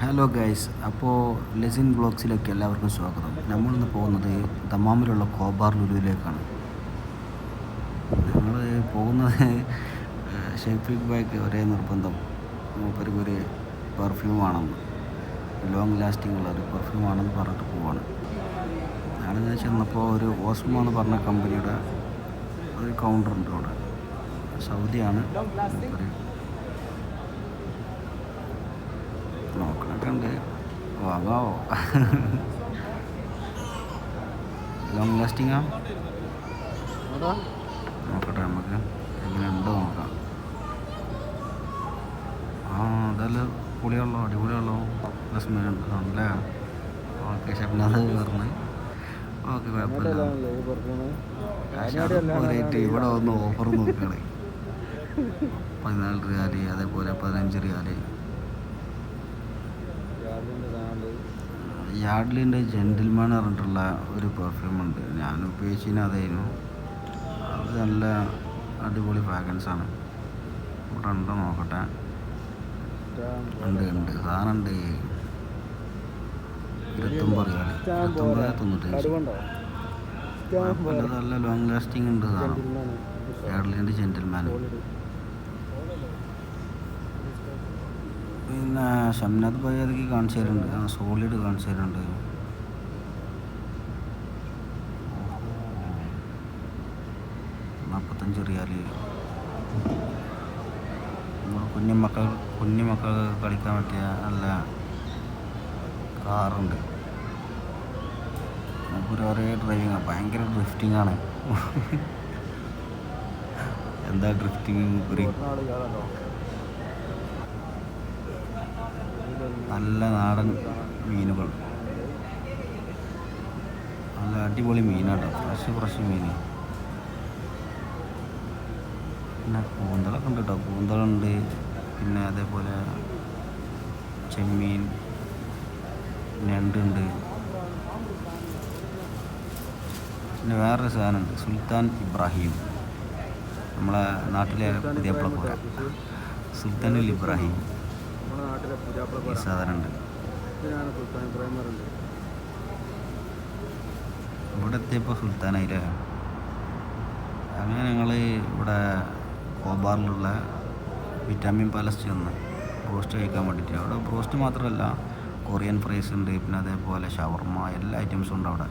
Hello guys അപ്പോൾ ലെസിൻ ബ്ലോഗ്സിലേക്ക് എല്ലാവർക്കും സ്വാഗതം. നമ്മളിന്ന് പോകുന്നത് ദമാമിലുള്ള കോബാർ ലുലുവിലേക്കാണ്. നമ്മൾ പോകുന്നത് ഷെയ്ഫിക് ബായ്ക്ക് ഒരേ നിർബന്ധം. മൂപ്പർക്ക് ഒരു പെർഫ്യൂം ആണെന്ന്. ലോങ് ലാസ്റ്റിംഗ് ഉള്ള ഒരു പെർഫ്യൂം ആണെന്ന് പറഞ്ഞിട്ട് പോവാണ്. ഞാനിങ്ങനെ ചെന്നപ്പോൾ ഒരു ഓസ്മോ എന്ന് പറഞ്ഞ കമ്പനിയുടെ ഒരു കൗണ്ടർ ഉണ്ട് അവിടെ. സൗദിയാണ്. മൂപ്പര് ഉണ്ട് വാങ്ങാവോ ലോങ് ലാസ്റ്റിങ്ങാ നോക്കട്ടെ നമുക്ക്. എങ്ങനെ ഉണ്ടോ നോക്കാം. ആ അതെല്ലാം പൊളിയുള്ളോ അടിപൊളിയുള്ളോ സ്മെൽ ഉണ്ട് അല്ലേ ഓക്കെ ഷബ്നാഥ് പറഞ്ഞ്. ഓക്കെ കുഴപ്പമില്ല. ഇവിടെ വന്ന് ഓഫർ നോക്കുകയാണ്. പതിനാല് റിയാലി അതേപോലെ പതിനഞ്ച് റിയാൽ. യാഡ്ലിന്റെ ജെന്റിൽമാൻ പറഞ്ഞിട്ടുള്ള ഒരു പെർഫ്യൂമുണ്ട് ഞാൻ ഉപയോഗിച്ചതിന് അതായിരുന്നു. അത് നല്ല അടിപൊളി ഫ്രാഗ്രൻസ് ആണ്. ഇവിടെ ഉണ്ടോ നോക്കട്ടെ. ഉണ്ട് ഉണ്ട്. സാധനം ഉണ്ട്. ഇരുപത്തൊമ്പത് റിയാൽ. ഇരുപത്തൊമ്പത് തൊണ്ണൂറ്റഞ്ച്. കുഴപ്പമില്ല നല്ല ലോങ് ലാസ്റ്റിംഗ് ഉണ്ട് സാധനം. യാഡ്ലിന്റെ പിന്നെ ഷംനാഥ് ഭായി അതൊക്കെ കാണിച്ചു തരുന്നുണ്ട്. ആ സോളിഡ് കാണിച്ചു തരുന്നുണ്ട്. നാൽപ്പത്തഞ്ച് റിയാൽ. കുഞ്ഞുമക്കൾ കുഞ്ഞുമക്കൾ കളിക്കാൻ പറ്റിയ നല്ല കാറുണ്ട്. മൂപ്പര് ഒരേ ഡ്രൈവിങ്ങാണ് ഭയങ്കര ഡ്രിഫ്റ്റിംഗ് ആണ്. എന്താ ഡ്രിഫ്റ്റിംഗ് നല്ല നാടൻ മീനുകൾ. നല്ല അടിപൊളി മീനാട്ടോ. ഫ്രഷ് ഫ്രഷ് മീൻ. പിന്നെ കൂന്തളൊക്കെ ഉണ്ട് കേട്ടോ കൂന്തളുണ്ട് പിന്നെ അതേപോലെ ചെമ്മീൻ ഞണ്ടുണ്ട് പിന്നെ വേറൊരു സാധനമുണ്ട്. സുൽത്താൻ ഇബ്രാഹിം. നമ്മളെ നാട്ടിലെ പുതിയ പോര. സുൽത്താനുൽ ഇബ്രാഹിം. നമ്മുടെ നാട്ടിലെ പുതിയാപ്പിള ഈ സാധനമുണ്ട് ഇതിനാണ് സുൽത്താൻ ഇവിടെ എത്തിയപ്പോൾ സുൽത്താനായില്ലേ അങ്ങനെ ഞങ്ങൾ ഇവിടെ കോബാറിലുള്ള വിറ്റാമിൻ പാലസ് ചെന്ന് ബ്രോസ്റ്റ് കഴിക്കാൻ വേണ്ടിയിട്ട്. അവിടെ ബ്രോസ്റ്റ് മാത്രമല്ല കൊറിയൻ ഫ്രൈസ് ഉണ്ട് പിന്നെ അതേപോലെ ഷവർമ എല്ലാ ഐറ്റംസും ഉണ്ട് അവിടെ.